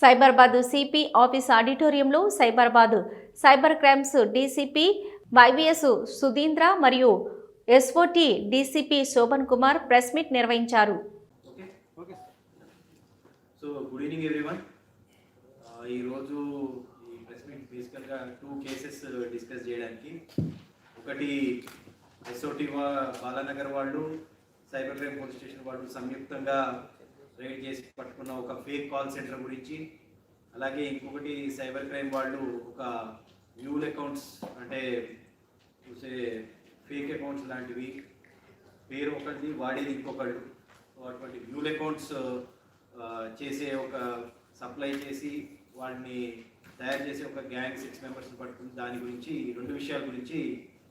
Cyberabad CP office ఆడిటోరియంలో Cyberabad cyber crimes DCP YVS Sudhindra మరియు SOT DCP Shobhan Kumar press meet నిర్వహించారు. So good evening everyone ఈరోజు ఈ press meet బేసికల్గా two cases discuss చేయడానికి. ఒకటి ఎస్ఓటి బాలానగర్ వాళ్ళు సైబర్ క్రైమ్ పోలీస్ స్టేషన్ వాళ్ళు సంయుక్తంగా రైడ్ చేసి పట్టుకున్న ఒక ఫేక్ కాల్ సెంటర్ గురించి అలాగే ఇంకొకటి సైబర్ క్రైమ్ వాళ్ళు ఒక న్యూల్ అకౌంట్స్ అంటే చూసే ఫేక్ అకౌంట్స్ లాంటివి పేరు ఒకటి వాడేది ఇంకొకళ్ళు. అటువంటి న్యూల్ అకౌంట్స్ చేసే ఒక సప్లై చేసి వాడిని తయారు చేసే ఒక గ్యాంగ్ సిక్స్ మెంబర్స్ని పట్టుకుని దాని గురించి రెండు విషయాల గురించి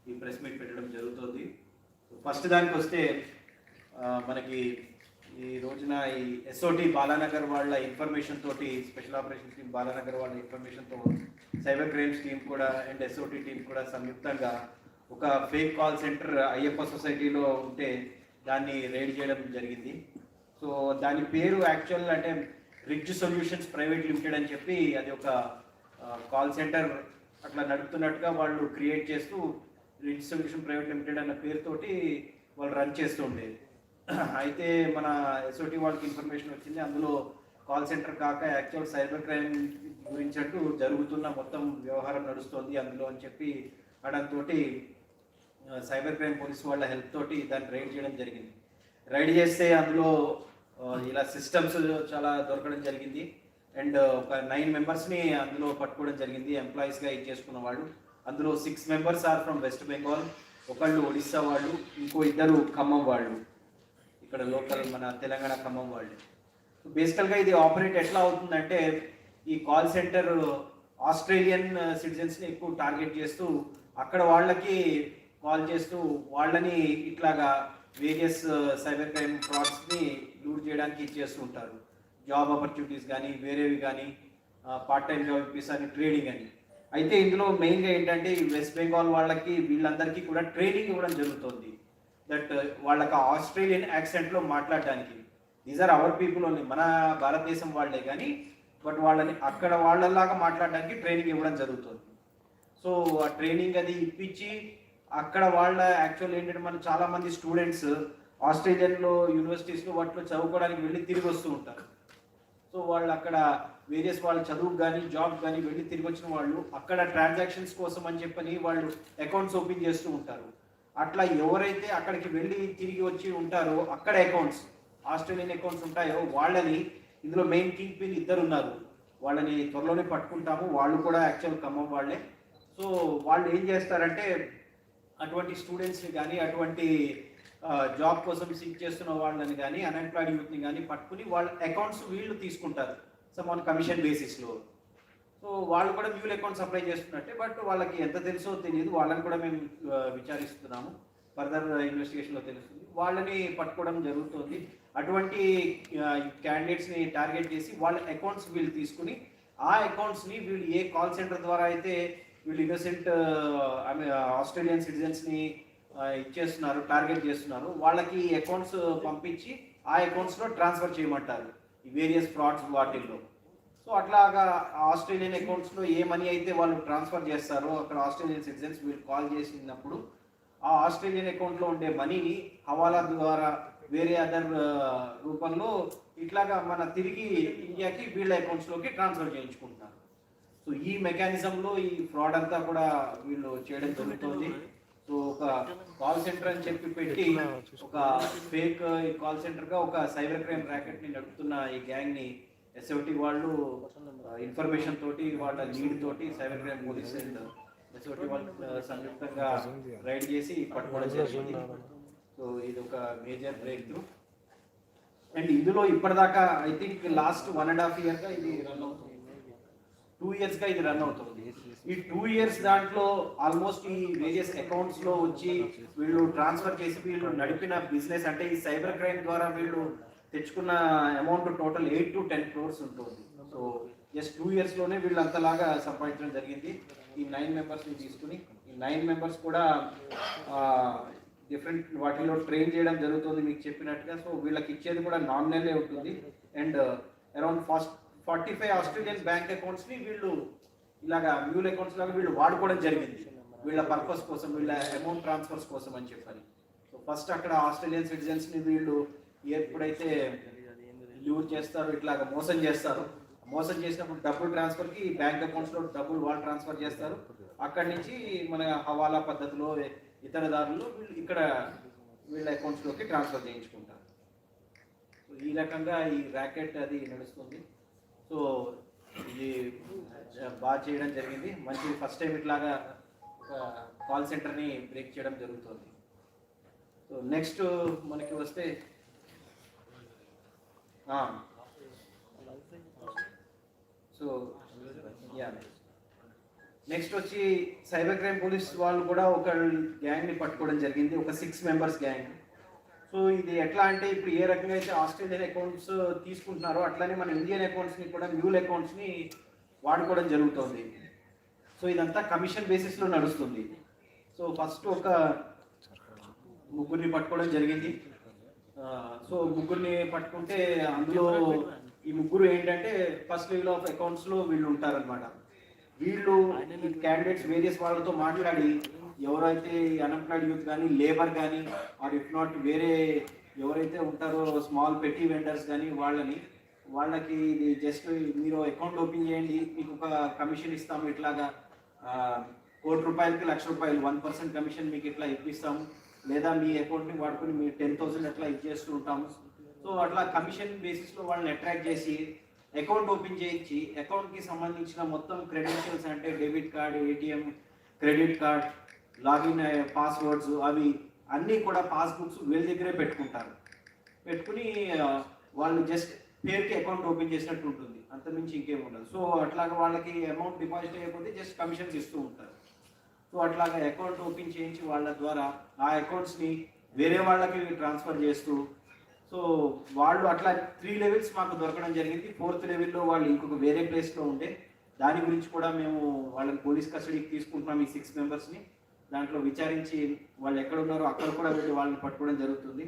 ఈ ప్రెస్ మీట్ పెట్టడం జరుగుతుంది. ఫస్ట్ దానికి వస్తే మనకి ఈ రోజున ఈ ఎస్ఓటి బాలానగర్ వాళ్ళ ఇన్ఫర్మేషన్ తోటి స్పెషల్ ఆపరేషన్ టీం బాలానగర్ వాళ్ళ ఇన్ఫర్మేషన్తో సైబర్ క్రైమ్స్ టీమ్ కూడా అండ్ ఎస్ఓటి టీం కూడా సంయుక్తంగా ఒక ఫేక్ కాల్ సెంటర్ అయ్యప్ప సొసైటీలో ఉంటే దాన్ని రైడ్ చేయడం జరిగింది. సో దాని పేరు యాక్చువల్ అంటే రిడ్జ్ సొల్యూషన్స్ ప్రైవేట్ లిమిటెడ్ అని చెప్పి అది ఒక కాల్ సెంటర్ అట్లా నడుపుతున్నట్టుగా వాళ్ళు క్రియేట్ చేస్తూ రిడ్జ్ సొల్యూషన్ ప్రైవేట్ లిమిటెడ్ అన్న పేరుతోటి వాళ్ళు రన్ చేస్తూ ఉండేది. అయితే మన ఎస్ఓటి వాళ్ళకి ఇన్ఫర్మేషన్ వచ్చింది. అందులో కాల్ సెంటర్ కాక యాక్చువల్ సైబర్ క్రైమ్ గురించి అంటూ జరుగుతున్న మొత్తం వ్యవహారం నడుస్తోంది. అందులో అని చెప్పి అనడంతో సైబర్ క్రైమ్ పోలీస్ వాళ్ళ హెల్ప్ తోటి దాన్ని రైడ్ చేయడం జరిగింది. రైడ్ చేస్తే అందులో ఇలా సిస్టమ్స్ చాలా దొరకడం జరిగింది. అండ్ ఒక నైన్ మెంబర్స్ని అందులో పట్టుకోవడం జరిగింది. ఎంప్లాయీస్గా ఇచ్చేసుకున్న వాళ్ళు. అందులో six members are from West Bengal ఒకళ్ళు ఒడిస్సా వాళ్ళు. ఇంకో ఇద్దరు ఖమ్మం వాళ్ళు. ఇక్కడ లోకల్ మన తెలంగాణ ఖమ్మం వాళ్ళు బేసికల్గా ఇది ఆపరేట్ ఎట్లా అవుతుందంటే ఈ కాల్ సెంటర్ ఆస్ట్రేలియన్ సిటిజన్స్ని ఎక్కువ టార్గెట్ చేస్తూ అక్కడ వాళ్ళకి కాల్ చేస్తూ వాళ్ళని ఇట్లాగా వేరియస్ సైబర్ క్రైమ్ ఫ్రాడ్స్ని లూట్ చేయడానికి చేస్తూ ఉంటారు. జాబ్ ఆపర్చునిటీస్ కానీ వేరేవి కానీ పార్ట్ టైం జాబ్ ఇప్పిస్తాను ట్రేడింగ్ అని. అయితే ఇందులో మెయిన్గా ఏంటంటే ఈ వెస్ట్ బెంగాల్ వాళ్ళకి వీళ్ళందరికీ కూడా ట్రైనింగ్ ఇవ్వడం జరుగుతుంది. దట్ uh, వాళ్ళకి ఆస్ట్రేలియన్ యాక్సెంట్లో మాట్లాడడానికి. These are our people only మన భారతదేశం వాళ్ళే కానీ బట్ వాళ్ళని అక్కడ వాళ్ళలాగా మాట్లాడడానికి ట్రైనింగ్ ఇవ్వడం జరుగుతుంది. సో ఆ ట్రైనింగ్ అది ఇప్పించి అక్కడ వాళ్ళ యాక్చువల్ ఏంటంటే మన చాలా మంది స్టూడెంట్స్ ఆస్ట్రేలియన్లో యూనివర్సిటీస్లో వాటిలో చదువుకోవడానికి వెళ్ళి తిరిగి వస్తూ ఉంటారు. సో వాళ్ళు అక్కడ వేరియస్ వాళ్ళ చదువు కానీ జాబ్ కానీ వెళ్ళి తిరిగి వచ్చిన వాళ్ళు అక్కడ ట్రాన్సాక్షన్స్ కోసం అని చెప్పని వాళ్ళు అకౌంట్స్ ఓపెన్ చేస్తూ ఉంటారు. అట్లా ఎవరైతే అక్కడికి వెళ్ళి తిరిగి వచ్చి ఉంటారో అక్కడ అకౌంట్స్ ఆస్ట్రేలియన్ అకౌంట్స్ ఉంటాయో వాళ్ళని ఇందులో మెయిన్ కింగ్ పిన్ ఇద్దరు ఉన్నారు వాళ్ళని త్వరలోనే పట్టుకుంటాము వాళ్ళు కూడా యాక్చువల్ ఖమ్మం వాళ్ళే. సో వాళ్ళు ఏం చేస్తారంటే అటువంటి స్టూడెంట్స్ని కానీ అటువంటి జాబ్ కోసం సీక్ చేస్తున్న వాళ్ళని కానీ అన్ఎంప్లాయిడ్ యూత్ని కానీ పట్టుకుని వాళ్ళ అకౌంట్స్ వీళ్ళు తీసుకుంటారు. సమ్ ఆన్ కమిషన్ బేసిస్లో సో వాళ్ళు కూడా మ్యూల్ అకౌంట్స్ సప్లై చేస్తున్నట్టే బట్ వాళ్ళకి ఎంత తెలుసో తెలియదు. వాళ్ళని కూడా మేము విచారిస్తున్నాము. ఫర్దర్ ఇన్వెస్టిగేషన్లో తెలుస్తుంది. వాళ్ళని పట్టుకోవడం జరుగుతుంది. అటువంటి క్యాండిడేట్స్ని టార్గెట్ చేసి వాళ్ళ అకౌంట్స్ వీళ్ళు తీసుకుని ఆ అకౌంట్స్ని వీళ్ళు ఏ కాల్ సెంటర్ ద్వారా అయితే వీళ్ళు ఇన్నోసెంట్ ఆమె ఆస్ట్రేలియన్ సిటిజన్స్ని ఇచ్చేస్తున్నారు టార్గెట్ చేస్తున్నారు వాళ్ళకి అకౌంట్స్ పంపించి ఆ అకౌంట్స్లో ట్రాన్స్ఫర్ చేయమంటారు. ఈ వేరియస్ ఫ్రాడ్స్ వాటిల్లో. సో అట్లాగా ఆస్ట్రేలియన్ అకౌంట్స్లో ఏ మనీ అయితే వాళ్ళు ట్రాన్స్ఫర్ చేస్తారో అక్కడ ఆస్ట్రేలియన్ సిటిజన్స్ వీళ్ళు కాల్ చేసినప్పుడు ఆ ఆస్ట్రేలియన్ అకౌంట్లో ఉండే మనీని హవాలా ద్వారా వేరే అదర్ రూపంలో ఇట్లాగా మన తిరిగి ఇండియాకి వీళ్ళ అకౌంట్స్లోకి ట్రాన్స్ఫర్ చేయించుకుంటున్నారు. సో ఈ మెకానిజంలో ఈ ఫ్రాడ్ అంతా కూడా వీళ్ళు చేయడం జరుగుతుంది. సో ఒక కాల్ సెంటర్ అని చెప్పి పెట్టి ఒక ఫేక్ కాల్ సెంటర్గా ఒక సైబర్ క్రైమ్ ర్యాకెట్ని నడుపుతున్న ఈ గ్యాంగ్ని ఎస్ఓటి వాళ్ళు ఇన్ఫర్మేషన్ తోటి వాళ్ళ లీడ్ తోటి cyber crime police and SOT వాళ్ళు సంయుక్తంగా రైడ్ చేసి పట్టుకోవడం జరిగింది. సో ఇది ఒక మేజర్ బ్రేక్ త్రూ అండ్ ఇందులో ఇప్పటిదాకా I think last one and half ఇయర్గా ఇది రన్ అవుతుంది. టూ ఇయర్స్గా ఇది రన్ అవుతుంది. ఈ టూ ఇయర్స్ దాంట్లో ఆల్మోస్ట్ ఈ వేరియస్ అకౌంట్స్లో వచ్చి వీళ్ళు ట్రాన్స్ఫర్ చేసి వీళ్ళు నడిపిన బిజినెస్ అంటే ఈ సైబర్ క్రైమ్ ద్వారా వీళ్ళు తెచ్చుకున్న amount total eight to ten crores ఉంటుంది. సో జస్ట్ టూ ఇయర్స్లోనే వీళ్ళు అంతలాగా సంపాదించడం జరిగింది. ఈ నైన్ మెంబర్స్ని తీసుకుని ఈ నైన్ మెంబర్స్ కూడా డిఫరెంట్ వాటిలో ట్రైన్ చేయడం జరుగుతుంది మీకు చెప్పినట్టుగా. సో వీళ్ళకి ఇచ్చేది కూడా నామినల్లే ఉంటుంది. And around first forty five Australian bank అకౌంట్స్ని వీళ్ళు ఇలాగా మ్యూల్ అకౌంట్స్ లాగా వీళ్ళు వాడుకోవడం జరిగింది. వీళ్ళ పర్పస్ కోసం వీళ్ళ అమౌంట్ ట్రాన్స్ఫర్స్ కోసం అని చెప్పాలి సో ఫస్ట్ అక్కడ ఆస్ట్రేలియన్ సిటిజన్స్ని వీళ్ళు ఎప్పుడైతే యూజ్ చేస్తారో ఇట్లా మోసం చేస్తారు మోసం చేసినప్పుడు డబ్బులు ట్రాన్స్ఫర్కి బ్యాంక్ అకౌంట్స్లో డబ్బులు వాళ్ళు ట్రాన్స్ఫర్ చేస్తారు. అక్కడి నుంచి మన హవాలా పద్ధతిలో ఇతర దారులు వీళ్ళు ఇక్కడ వీళ్ళ అకౌంట్స్లోకి ట్రాన్స్ఫర్ చేయించుకుంటారు. సో ఈ రకంగా ఈ ర్యాకెట్ అది నడుస్తుంది. సో ఇది బాగా చేయడం జరిగింది. మంచి ఫస్ట్ టైం ఇట్లాగా ఒక కాల్ సెంటర్ని బ్రేక్ చేయడం జరుగుతుంది. సో నెక్స్ట్ మనకి వస్తే సో యా నెక్స్ట్ వచ్చి సైబర్ క్రైమ్ పోలీస్ వాళ్ళు కూడా ఒక గ్యాంగ్ని పట్టుకోవడం జరిగింది. ఒక సిక్స్ మెంబర్స్ గ్యాంగ్ సో ఇది ఎట్లా అంటే ఇప్పుడు ఏ రకంగా అయితే ఆస్ట్రేలియన్ అకౌంట్స్ తీసుకుంటున్నారో అట్లానే మన ఇండియన్ అకౌంట్స్ని కూడా మ్యూల్ అకౌంట్స్ని వాడుకోవడం జరుగుతుంది. సో ఇదంతా కమిషన్ బేసిస్లో నడుస్తుంది. సో ఫస్ట్ ఒక ముగ్గురిని పట్టుకోవడం జరిగింది. సో ముగ్గురిని పట్టుకుంటే అందులో ఈ ముగ్గురు ఏంటంటే ఫస్ట్ లెవెల్ ఆఫ్ అకౌంట్స్లో వీళ్ళు ఉంటారన్నమాట. వీళ్ళు క్యాండిడేట్స్ వేరియస్ వాళ్ళతో మాట్లాడి ఎవరైతే అన్ఎంప్లాయిడ్ యూత్ కానీ లేబర్ కానీ ఆర్ ఇఫ్ నాట్ వేరే ఎవరైతే ఉంటారో స్మాల్ పెట్టి వెండర్స్ కానీ వాళ్ళని వాళ్ళకి ఇది జస్ట్ మీరు అకౌంట్ ఓపెన్ చేయండి మీకు ఒక కమిషన్ ఇస్తాము ఇట్లాగా. ఆ, కోటి రూపాయలకి లక్ష రూపాయలు వన్ పర్సెంట్ కమిషన్ మీకు ఇట్లా ఇప్పిస్తాము. లేదా మీ అకౌంట్ని వాడుకొని మీరు టెన్ థౌసండ్ అట్లా ఇచ్చేస్తూ ఉంటాము. సో అట్లా కమిషన్ బేసిస్లో వాళ్ళని అట్రాక్ట్ చేసి అకౌంట్ ఓపెన్ చేయించి అకౌంట్కి సంబంధించిన మొత్తం క్రెడెన్షియల్స్ అంటే debit card ATM credit card login passwords అవి అన్నీ కూడా పాస్బుక్స్ వీళ్ళ దగ్గరే పెట్టుకుంటారు. పెట్టుకుని eh, వాళ్ళు జస్ట్ పేరుకి అకౌంట్ ఓపెన్ చేసినట్టు ఉంటుంది. అంతమించి ఇంకేం ఉండదు. సో అట్లాగా వాళ్ళకి అమౌంట్ డిపాజిట్ అయిపోతే జస్ట్ కమిషన్స్ ఇస్తూ ఉంటారు. సో అట్లాగా అకౌంట్ ఓపెన్ చేయించి వాళ్ళ ద్వారా ఆ అకౌంట్స్ని వేరే వాళ్ళకి ట్రాన్స్ఫర్ చేస్తూ సో వాళ్ళు అట్లా త్రీ లెవెల్స్ మాకు దొరకడం జరిగింది. ఫోర్త్ లెవెల్లో వాళ్ళు ఇంకొక వేరే ప్లేస్లో ఉండే దాని గురించి కూడా మేము వాళ్ళని పోలీస్ కస్టడీకి తీసుకుంటున్నాం ఈ సిక్స్ మెంబర్స్ని దాంట్లో విచారించి వాళ్ళు ఎక్కడ ఉన్నారో అక్కడ కూడా వెళ్ళి వాళ్ళని పట్టుకోవడం జరుగుతుంది.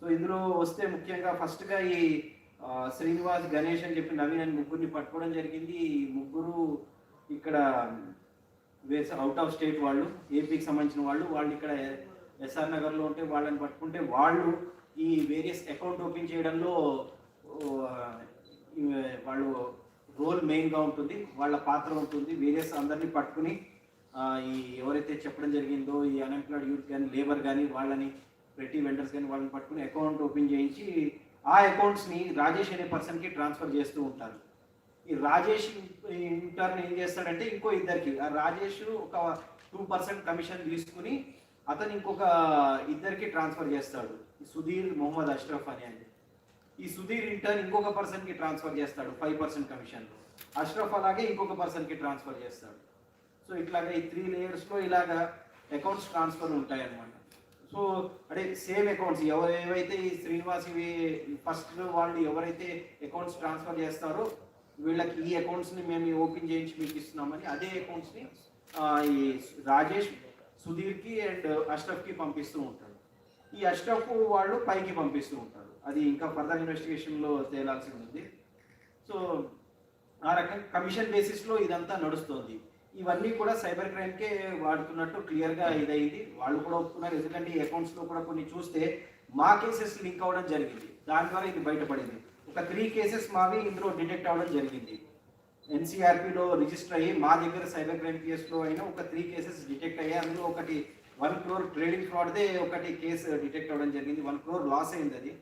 సో ఇందులో వస్తే ముఖ్యంగా ఫస్ట్గా ఈ శ్రీనివాస్ గణేష్ అని చెప్పి నవీన్ అని ముగ్గురిని పట్టుకోవడం జరిగింది. ఈ ముగ్గురు ఇక్కడ వేస్ అవుట్ ఆఫ్ స్టేట్ వాళ్ళు ఏపీకి సంబంధించిన వాళ్ళు వాళ్ళు ఇక్కడ ఎస్ఆర్ నగర్లో ఉంటే వాళ్ళని పట్టుకుంటే వాళ్ళు ఈ వేరియస్ అకౌంట్ ఓపెన్ చేయడంలో వాళ్ళు రోల్ మెయిన్గా ఉంటుంది వాళ్ళ పాత్ర ఉంటుంది. వేరియస్ అందరినీ పట్టుకుని ఈ ఎవరైతే చెప్పడం జరిగిందో ఈ అన్ఎంప్లాయిడ్ యూత్ కానీ లేబర్ కానీ వాళ్ళని పెట్టి వెండర్స్ కానీ వాళ్ళని పట్టుకుని అకౌంట్ ఓపెన్ చేయించి ఆ అకౌంట్స్ని రాజేష్ అనే పర్సన్కి ట్రాన్స్ఫర్ చేస్తూ ఉంటారు. ఈ రాజేష్ ఇంటర్న్ ఏం చేస్తాడంటే ఇంకో ఇద్దరికి. ఆ రాజేష్ ఒక టూ పర్సెంట్ కమిషన్ తీసుకుని అతను ఇంకొక ఇద్దరికి ట్రాన్స్ఫర్ చేస్తాడు. సుధీర్ మొహమ్మద్ అష్రఫ్ అని అని ఈ సుధీర్ ఇంటర్న్ ఇంకొక పర్సన్కి ట్రాన్స్ఫర్ చేస్తాడు ఫైవ్ పర్సెంట్ కమిషన్. అష్రఫ్ అలాగే ఇంకొక పర్సన్కి ట్రాన్స్ఫర్ చేస్తాడు. సో ఇట్లాగా ఈ త్రీ లేయర్స్లో ఇలాగా అకౌంట్స్ ట్రాన్స్ఫర్ ఉంటాయన్నమాట. సో అంటే సేమ్ అకౌంట్స్ ఎవరు ఏవైతే ఈ శ్రీనివాస్ ఇవి ఫస్ట్ వాళ్ళు ఎవరైతే అకౌంట్స్ ట్రాన్స్ఫర్ చేస్తారో వీళ్ళకి ఈ అకౌంట్స్ని మేము ఓపెన్ చేయించి మీకు ఇస్తున్నామని అదే అకౌంట్స్ని ఈ రాజేష్ సుధీర్కి అండ్ అష్రఫ్కి పంపిస్తూ ఉంటారు. ఈ అష్రఫ్ వాళ్ళు పైకి పంపిస్తూ ఉంటారు. అది ఇంకా ఫర్దర్ ఇన్వెస్టిగేషన్లో తేలాల్సి ఉంది. సో ఆ రకంగా కమిషన్ బేసిస్లో ఇదంతా నడుస్తుంది. ఇవన్నీ కూడా సైబర్ క్రైమ్కే వాడుతున్నట్టు క్లియర్గా ఇదైంది వాళ్ళు కూడా ఒప్పుకున్నారు. ఎందుకంటే ఈ అకౌంట్స్లో కూడా కొన్ని చూస్తే మా కేసెస్ లింక్ అవ్వడం జరిగింది. దాని ద్వారా ఇది బయటపడింది. ఒక త్రీ కేసెస్ మావి ఇందులో డిటెక్ట్ అవ్వడం జరిగింది. ఎన్సీఆర్పీలో రిజిస్టర్ అయ్యి మా దగ్గర సైబర్ క్రైమ్ కేసులో అయినా ఒక త్రీ కేసెస్ డిటెక్ట్ అయ్యాయి అందులో ఒకటి వన్ క్రోర్ ట్రేడింగ్ ఫ్రాడ్దే ఒకటి కేసు డిటెక్ట్ అవ్వడం జరిగింది. వన్ క్రోర్ లాస్ అయింది అది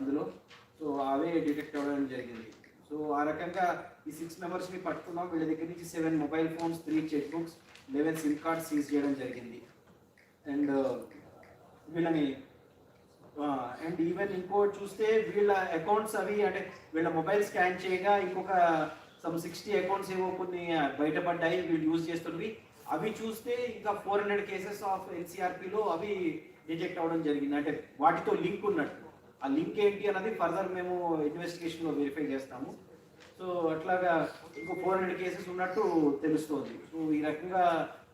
అందులో. సో అవే డిటెక్ట్ అవ్వడం జరిగింది. సో ఆ రకంగా ఈ సిక్స్ మెంబర్స్ని పట్టుకున్నాం. వీళ్ళ దగ్గర నుంచి seven mobile phones three cheque books eleven SIM cards seize చేయడం జరిగింది. అండ్ uh, వీళ్ళని అండ్ ఈవెన్ ఇంకోటి చూస్తే వీళ్ళ అకౌంట్స్ అవి అంటే వీళ్ళ మొబైల్ స్కాన్ చేయగా ఇంకొక సమ్ సిక్స్టీ అకౌంట్స్ ఏవో కొన్ని బయటపడ్డాయి వీళ్ళు యూజ్ చేస్తున్నవి. అవి చూస్తే ఇంకా ఫోర్ హండ్రెడ్ కేసెస్ ఆఫ్ ఎన్సీఆర్పిలో అవి డిజెక్ట్ అవ్వడం జరిగింది. అంటే వాటితో లింక్ ఉన్నట్టు. ఆ లింక్ ఏంటి అన్నది ఫర్దర్ మేము ఇన్వెస్టిగేషన్లో వెరిఫై చేస్తాము. సో అట్లాగా ఇంకో ఫోర్ హండ్రెడ్ కేసెస్ ఉన్నట్టు తెలుస్తోంది. సో ఈ రకంగా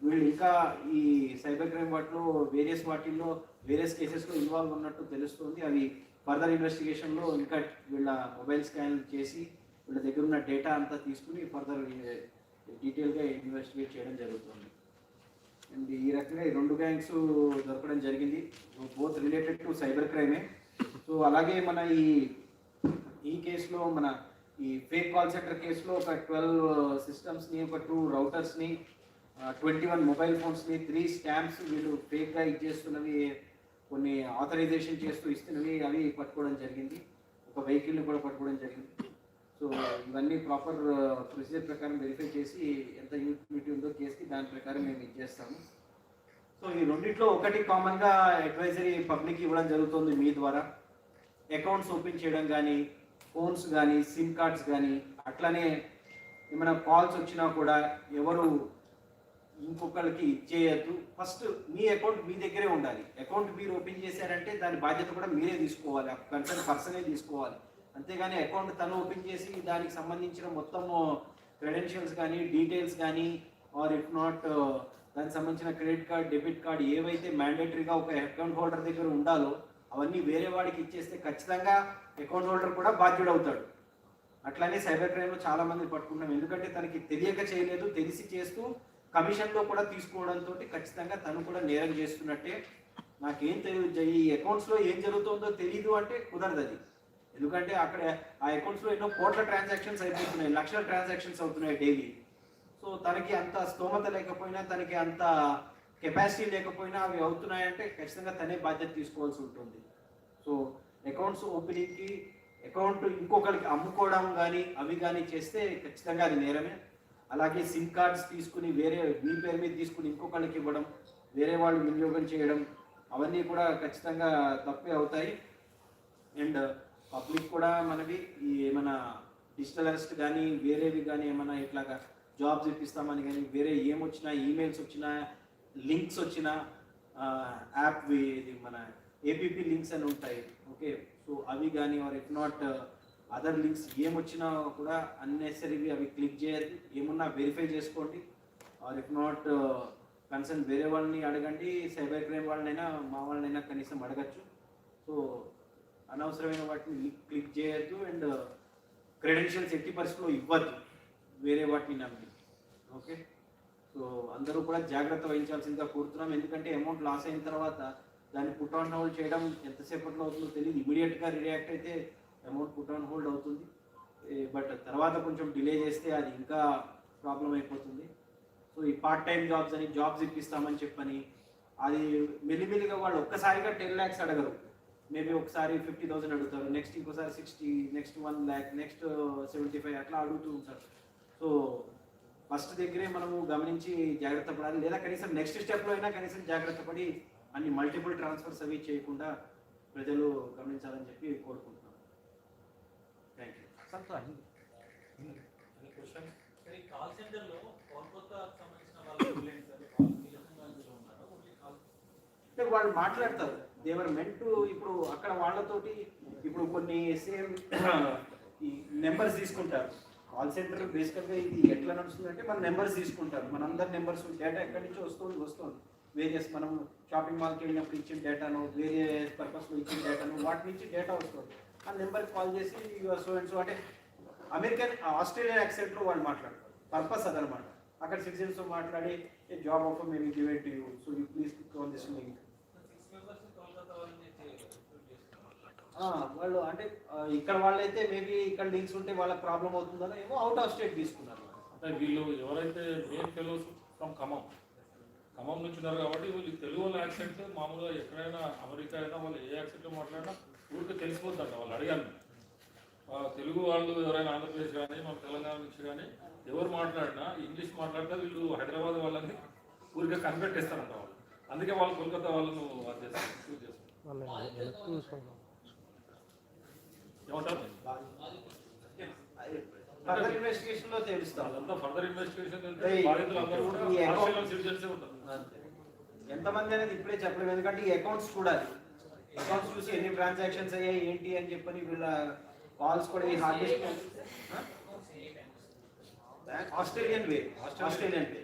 వీళ్ళు ఇంకా ఈ సైబర్ క్రైమ్ వాటిలో వేరియస్ వాటిల్లో వేరియస్ కేసెస్లో ఇన్వాల్వ్ ఉన్నట్టు తెలుస్తుంది. అవి ఫర్దర్ ఇన్వెస్టిగేషన్లో ఇంకా వీళ్ళ మొబైల్ స్కాన్ చేసి వీళ్ళ దగ్గర ఉన్న డేటా అంతా తీసుకుని ఫర్దర్ డీటెయిల్గా ఇన్వెస్టిగేట్ చేయడం జరుగుతుంది. అండ్ ఈ రకంగా ఈ రెండు గ్యాంగ్స్ దొరకడం జరిగింది. బోత్ రిలేటెడ్ టు సైబర్ క్రైమే. సో అలాగే మన ఈ ఈ కేసులో మన ఈ ఫేక్ కాల్ సెంటర్ కేసులో ఒక ట్వెల్వ్ సిస్టమ్స్ని ఒక టూ రౌటర్స్ని ట్వంటీ వన్ మొబైల్ ఫోన్స్ని త్రీ స్టాంప్స్ వీళ్ళు ఫేక్గా ఇచ్చేస్తున్నవి కొన్ని ఆథరైజేషన్ చేస్తూ ఇస్తున్నవి అవి పట్టుకోవడం జరిగింది. ఒక వెహికల్ని కూడా పట్టుకోవడం జరిగింది. సో ఇవన్నీ ప్రాపర్ ప్రొసీజర్ ప్రకారం వెరిఫై చేసి ఎంత యూటిలిటీ ఉందో కేసుకి దాని ప్రకారం మేము ఇచ్చేస్తాము సో ఈ రెండిట్లో ఒకటి కామన్గా అడ్వైజరీ పబ్లిక్ ఇవ్వడం జరుగుతుంది మీ ద్వారా. అకౌంట్స్ ఓపెన్ చేయడం కానీ ఫోన్స్ కానీ సిమ్ కార్డ్స్ కానీ అట్లనే ఏమైనా కాల్స్ వచ్చినా కూడా ఎవరు ఇంకొకరికి ఇచ్చేయద్దు. ఫస్ట్ మీ అకౌంట్ మీ దగ్గరే ఉండాలి. అకౌంట్ మీరు ఓపెన్ చేశారంటే దాని బాధ్యత కూడా మీరే తీసుకోవాలి. ఆ కన్సర్న్ పర్సనే తీసుకోవాలి. అంతేగాని అకౌంట్ తను ఓపెన్ చేసి దానికి సంబంధించిన మొత్తం క్రెడెన్షియల్స్ కానీ డీటెయిల్స్ కానీ ఆర్ ఇఫ్ నాట్ దానికి సంబంధించిన క్రెడిట్ కార్డ్ డెబిట్ కార్డ్ ఏవైతే మ్యాండేటరీగా ఒక అకౌంట్ హోల్డర్ దగ్గర ఉండాలో అవన్నీ వేరే వాడికి ఇచ్చేస్తే ఖచ్చితంగా అకౌంట్ హోల్డర్ కూడా బాధ్యుడవుతాడు అట్లానే సైబర్ క్రైమ్లో చాలా మంది పట్టుకుంటాం ఎందుకంటే తనకి తెలియక చేయలేదు తెలిసి చేస్తూ కమిషన్లో కూడా తీసుకోవడంతో ఖచ్చితంగా తను కూడా నేరం చేస్తున్నట్టే నాకేం తెలియదు ఈ అకౌంట్స్లో ఏం జరుగుతుందో తెలియదు అంటే కుదరదు అది. ఎందుకంటే అక్కడ ఆ అకౌంట్స్లో ఎన్నో కోట్ల ట్రాన్సాక్షన్స్ అయిపోతున్నాయి లక్షల ట్రాన్సాక్షన్స్ అవుతున్నాయి డైలీ. సో తనకి అంత స్తోమత లేకపోయినా తనకి అంత కెపాసిటీ లేకపోయినా అవి అవుతున్నాయంటే ఖచ్చితంగా తనే బాధ్యత తీసుకోవాల్సి ఉంటుంది. సో అకౌంట్స్ ఓపెనింగ్కి అకౌంట్ ఇంకొకరికి అమ్ముకోవడం కానీ అవి కానీ చేస్తే ఖచ్చితంగా అది నేరమే. అలాగే సిమ్ కార్డ్స్ తీసుకుని వేరే మీ పేరు మీద తీసుకుని ఇంకొకళ్ళకి ఇవ్వడం వేరే వాళ్ళు వినియోగం చేయడం అవన్నీ కూడా ఖచ్చితంగా తప్పే అవుతాయి. అండ్ పబ్లిక్ కూడా మనవి ఈ ఏమైనా డిజిటల్ అరెస్ట్ కానీ వేరేవి కానీ ఏమైనా ఇట్లాగా జాబ్స్ ఇప్పిస్తామని కానీ వేరే ఏమొచ్చినా ఈమెయిల్స్ వచ్చినా లింక్స్ వచ్చినా యాప్ ఇది మన ఏపీపీ లింక్స్ అని ఉంటాయి. ఓకే? సో అవి కానీ or if not other links ఏమొచ్చినా కూడా అన్నెసరీవి అవి క్లిక్ చేయద్దు. ఏమున్నా వెరిఫై చేసుకోండి. ఆర్ ఇఫ్ నాట్ కన్సర్న్ వేరే వాళ్ళని అడగండి సైబర్ క్రైమ్ వాళ్ళనైనా మా వాళ్ళనైనా కనీసం అడగచ్చు. సో అనవసరమైన వాటిని క్లిక్ చేయొద్దు అండ్ క్రెడెన్షియల్స్ ఎట్టి పరిస్థితుల్లో ఇవ్వద్దు. వేరే వాటిని నమ్మి. ఓకే? సో అందరూ కూడా జాగ్రత్త వహించాల్సిందిగా కోరుతున్నాం. ఎందుకంటే అమౌంట్ లాస్ అయిన తర్వాత దాన్ని పుట్ ఆన్ హోల్డ్ చేయడం ఎంతసేపట్లో అవుతుందో తెలియదు ఇమీడియట్గా రియాక్ట్ అయితే అమౌంట్ పుట్ ఆన్ హోల్డ్ అవుతుంది. బట్ తర్వాత కొంచెం డిలే చేస్తే అది ఇంకా ప్రాబ్లం అయిపోతుంది. సో ఈ పార్ట్ టైం జాబ్స్ అని జాబ్స్ ఇప్పిస్తామని చెప్పని అది మెల్లిమెల్లిగా వాళ్ళు ఒక్కసారిగా టెన్ ల్యాక్స్ అడగరు. మేబీ ఒకసారి ఫిఫ్టీ థౌసండ్ అడుగుతారు నెక్స్ట్ ఇంకోసారి sixty next one lakh next seventy five అట్లా అడుగుతూ ఉంటారు. సో ఫస్ట్ దగ్గరే మనము గమనించి జాగ్రత్త పడాలి. లేదా కనీసం నెక్స్ట్ స్టెప్లో అయినా కనీసం జాగ్రత్త పడి అన్ని మల్టిపుల్ ట్రాన్స్ఫర్స్ అవి చేయకుండా ప్రజలు గమనించాలని చెప్పి కోరుకుంటున్నాను కాల్ సెంటర్లో కోల్కతాకు సంబంధించిన వాళ్ళు? వాళ్ళు అంటే మాట్లాడతారు. దేవర్ మెంట్ ఇప్పుడు అక్కడ వాళ్ళతోటి ఇప్పుడు కొన్ని సేమ్ ఈ నెంబర్స్ తీసుకుంటారు. కాల్ సెంటర్ బేసికల్గా ఇది ఎట్లా నడుస్తుందంటే మన నెంబర్స్ తీసుకుంటారు. మనందరి నెంబర్స్ డేటా ఎక్కడి నుంచి వస్తుంది? వస్తుంది. వేరియస్ మనం షాపింగ్ మాల్కి వెళ్ళినప్పుడు ఇచ్చిన డేటాను వేరే పర్పస్లో ఇచ్చిన డేటాను వాటి నుంచి డేటా వస్తుంది. ఆ నెంబర్కి కాల్ చేసి you are so and so అంటే అమెరికన్ ఆస్ట్రేలియన్ యాక్సెంట్లో వాళ్ళు మాట్లాడతారు పర్పస్ అదనమాట. అక్కడ సిటిజన్స్తో మాట్లాడి ఏ జాబ్ ఆఫర్ మేము give it you so you please click on this link six members వాళ్ళు అంటే ఇక్కడ వాళ్ళైతే మేబీ ఇక్కడ లింక్స్ ఉంటే వాళ్ళకి ప్రాబ్లం అవుతుందని ఏమో అవుట్ ఆఫ్ స్టేట్ తీసుకున్నారు. అంటే వీళ్ళు ఎవరైతే main fellows from Khammam Khammam నుంచి ఉన్నారు కాబట్టి వీళ్ళు తెలుగు వాళ్ళ యాక్సెంట్ మామూలుగా ఎక్కడైనా అమెరికా అయినా వాళ్ళు ఏ యాక్సెంట్లో మాట్లాడినా ఊరికి తెలిసిపోతుంట వాళ్ళు అడిగాను తెలుగు వాళ్ళు ఎవరైనా ఆంధ్రప్రదేశ్ కానీ మన తెలంగాణ నుంచి కానీ ఎవరు మాట్లాడినా ఇంగ్లీష్ మాట్లాడితే వీళ్ళు హైదరాబాద్ వాళ్ళని ఊరికే కనిపెట్టేస్తారంట వాళ్ళు. అందుకే వాళ్ళు కోల్కతా వాళ్ళను ఫర్దర్ ఇన్వెస్టిగేషన్లో తెలుస్తాం. ఫర్దర్ ఇన్వెస్టిగేషన్ ఎంతమంది అనేది ఇప్పుడే చెప్పలేము. ఎందుకంటే ఈ అకౌంట్స్ చూడాలి. అకౌంట్స్ చూసి ఎన్ని ట్రాన్సాక్షన్స్ అయ్యాయి ఏంటి అని చెప్పని వీళ్ళ కాల్స్ కూడా ఈ hard disk Australian way Australian way?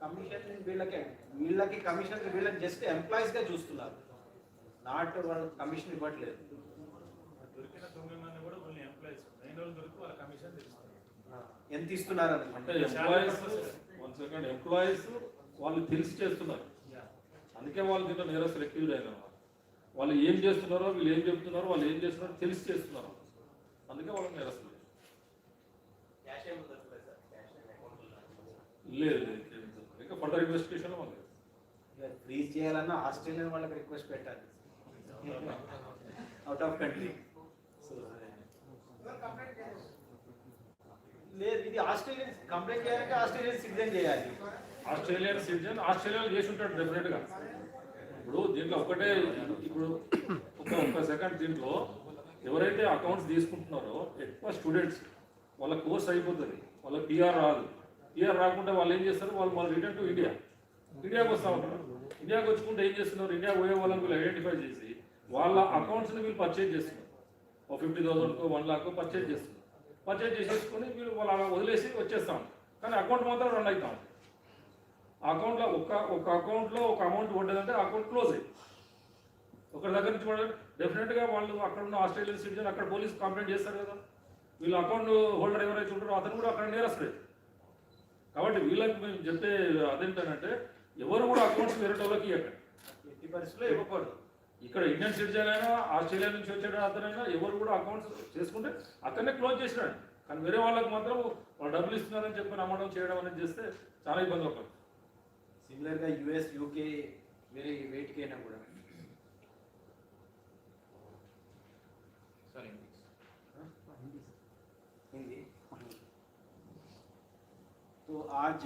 Commission వీళ్ళకే వీళ్ళకి కమిషన్ వీళ్ళకి జస్ట్ ఎంప్లాయీస్గా చూస్తున్నారు. నాట్ వాళ్ళు కమిషన్ ఇవ్వట్లేదు. దొరికిన తొమ్మిది మంది కూడా ఎంప్లాయీస్ నైన్ రోజులు దొరికి వాళ్ళ కమిషన్ తెలుస్తుంది ఎంత ఇస్తున్నారు అంటే అంటే ఎంప్లాయీస్ వన్ సెకండ్ ఎంప్లాయీస్ వాళ్ళు తెలిసి చేస్తున్నారు. అందుకే వాళ్ళు దీంట్లో నేరస్తులు ఎక్కువ అయినారు. వాళ్ళు ఏం చేస్తున్నారో వీళ్ళు ఏం చెప్తున్నారో వాళ్ళు ఏం చేస్తున్నారో తెలిసి చేస్తున్నారు. అందుకే వాళ్ళకి నేరస్తులు క్యాష్ ఏమో దొరకలేదు సార్? క్యాష్ అకౌంట్ లేదు లేదు ఇంకేం లేదు. ఇంకా ఫర్దర్ ఇన్వెస్టిగేషన్ వాళ్ళు ఫ్రీజ్ చేయాలన్నా ఆస్ట్రేలియన్ వాళ్ళకి రిక్వెస్ట్ పెట్టాలి. అవుట్ ఆఫ్ కంట్రీ లేదు ఇది ఆస్ట్రేలియన్ కంప్లైంట్ చేయాలంటే ఆస్ట్రేలియన్ సిటిజన్ చేయాలి. ఆస్ట్రేలియన్ సిటిజన్ ఆస్ట్రేలియాలో చేసి ఉంటాడు డెఫినెట్గా. ఇప్పుడు దీంట్లో ఒకటే ఇప్పుడు ఒక ఒక్క సెకండ్ దీంట్లో ఎవరైతే అకౌంట్స్ తీసుకుంటున్నారో ఎక్కువ స్టూడెంట్స్ వాళ్ళ కోర్స్ అయిపోతుంది. వాళ్ళ పిఆర్ రాదు. పిఆర్ రాకుండా వాళ్ళు ఏం చేస్తారు? వాళ్ళు వాళ్ళు రిటర్న్ టు ఇండియా ఇండియాకి వస్తూ ఉంటారు. ఇండియాకి వచ్చుకుంటే ఏం చేస్తున్నారు? ఇండియా పోయే వాళ్ళని వీళ్ళు ఐడెంటిఫై చేసి వాళ్ళ అకౌంట్స్ని వీళ్ళు పర్చేజ్ చేస్తున్నారు. ఒక ఫిఫ్టీ థౌసండ్కో వన్ లాక్ పర్చేజ్ చేస్తున్నారు. పర్చేజ్ చేసేసుకొని వీళ్ళు వాళ్ళు అలా వదిలేసి వచ్చేస్తాం. కానీ అకౌంట్ మాత్రం రన్ అవుతాం. అకౌంట్లో ఒక ఒక అకౌంట్లో ఒక అమౌంట్ పడ్డదంటే అకౌంట్ క్లోజ్ అయ్యి. ఒకరి దగ్గర నుంచి కూడా డెఫినెట్గా వాళ్ళు అక్కడ ఉన్న ఆస్ట్రేలియన్ సిటిజన్ అక్కడ పోలీస్ కంప్లైంట్ చేస్తారు కదా. వీళ్ళు అకౌంట్ హోల్డర్ ఎవరైతే ఉంటారో అతను కూడా అక్కడ నేరస్తుడే కాబట్టి వీళ్ళకి మేము చెప్పే అదేంటంటే ఎవరు కూడా అకౌంట్స్ వేరే వాళ్ళకి ఇవ్వకండి ఎట్టి పరిస్థితుల్లో ఇవ్వకూడదు. ఇక్కడ ఇండియన్ సిటిజన్ అయినా ఆస్ట్రేలియా నుంచి వచ్చే అతనైనా ఎవరు కూడా అకౌంట్స్ చేసుకుంటే అక్కడనే క్లోజ్ చేసినాడు కానీ వేరే వాళ్ళకి మాత్రం వాళ్ళు డబ్బులు ఇస్తున్నారని చెప్పి నమ్మడం చేయడం అనేది చేస్తే చాలా ఇబ్బంది అవుతుంది సిమిలర్ గా యుఎస్ యూకే వేరే వేటికి అయినా కూడా సారీ हिंदी तो आज